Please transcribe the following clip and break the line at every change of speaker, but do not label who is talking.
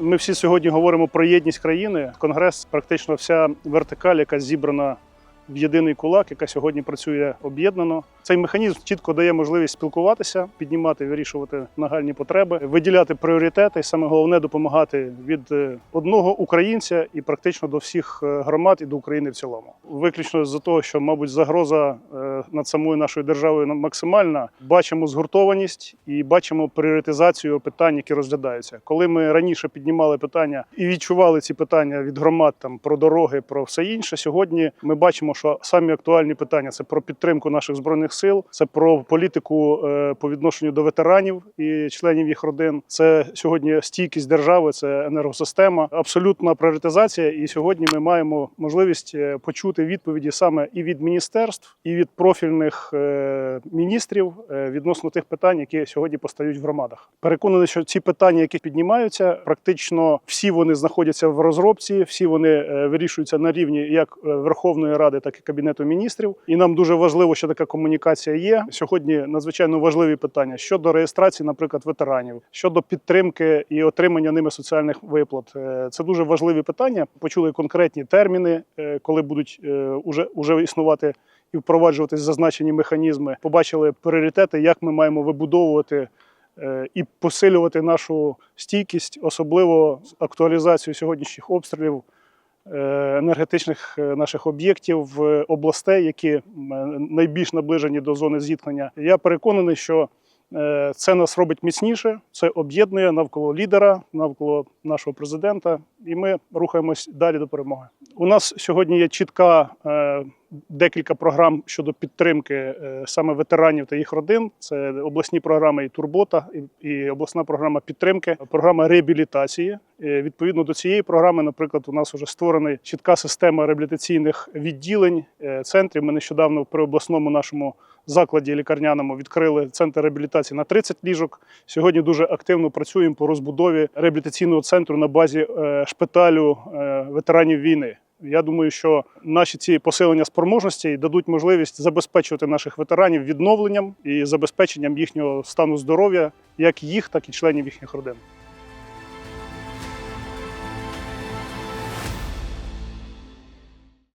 Ми всі сьогодні говоримо про єдність країни. Конгрес, практично вся вертикаль, яка зібрана в єдиний кулак, яка сьогодні працює об'єднано. Цей механізм чітко дає можливість спілкуватися, піднімати, вирішувати нагальні потреби, виділяти пріоритети, і саме головне допомагати від е, одного українця і практично до всіх е, громад і до України в цілому. Виключно з-за того, що, мабуть, загроза е, над самою нашою державою максимальна. Бачимо згуртованість і бачимо пріоритизацію питань, які розглядаються. Коли ми раніше піднімали питання і відчували ці питання від громад там про дороги, про все інше. Сьогодні ми бачимо, що самі актуальні питання це про підтримку наших збройних сил, це про політику е, по відношенню до ветеранів і членів їх родин. Це сьогодні стійкість держави, це енергосистема, абсолютна пріоритизація. І сьогодні ми маємо можливість е, почути відповіді саме і від міністерств, і від профільних е, міністрів відносно тих питань, які сьогодні постають в громадах. Переконаний, що ці питання, які піднімаються, практично всі вони знаходяться в розробці, всі вони вирішуються на рівні як Верховної Ради, так і Кабінету міністрів. І нам дуже важливо, що така комунікація є. Сьогодні надзвичайно важливі питання щодо реєстрації, наприклад, ветеранів, щодо підтримки і отримання ними соціальних виплат. Е, Це дуже важливі питання. Почули конкретні терміни, е, коли будуть е, уже, уже існувати і впроваджуватись зазначені механізми. Побачили пріоритети, як ми маємо вибудовувати і посилювати нашу стійкість, особливо з актуалізацією сьогоднішніх обстрілів енергетичних е, наших об'єктів в областей, які найбільш наближені до зони зіткнення. Я переконаний, що е, це нас робить міцніше, це об'єднує навколо лідера, навколо нашого президента, і ми рухаємось далі до перемоги. У нас сьогодні є чітка е, декілька програм щодо підтримки е, саме ветеранів та їх родин. Це обласні програми і турбота, і, обласна програма підтримки, програма реабілітації. Е, Відповідно до цієї програми, наприклад, у нас вже створена чітка система реабілітаційних відділень е, центрів. Ми нещодавно при обласному нашому закладі лікарняному відкрили центр реабілітації на 30 ліжок. Сьогодні дуже активно працюємо по розбудові реабілітаційного центру на базі шпиталю ветеранів війни. Я думаю, що наші ці посилення спроможностей дадуть можливість забезпечувати наших ветеранів відновленням і забезпеченням їхнього стану здоров'я, як їх, так і членів їхніх родин.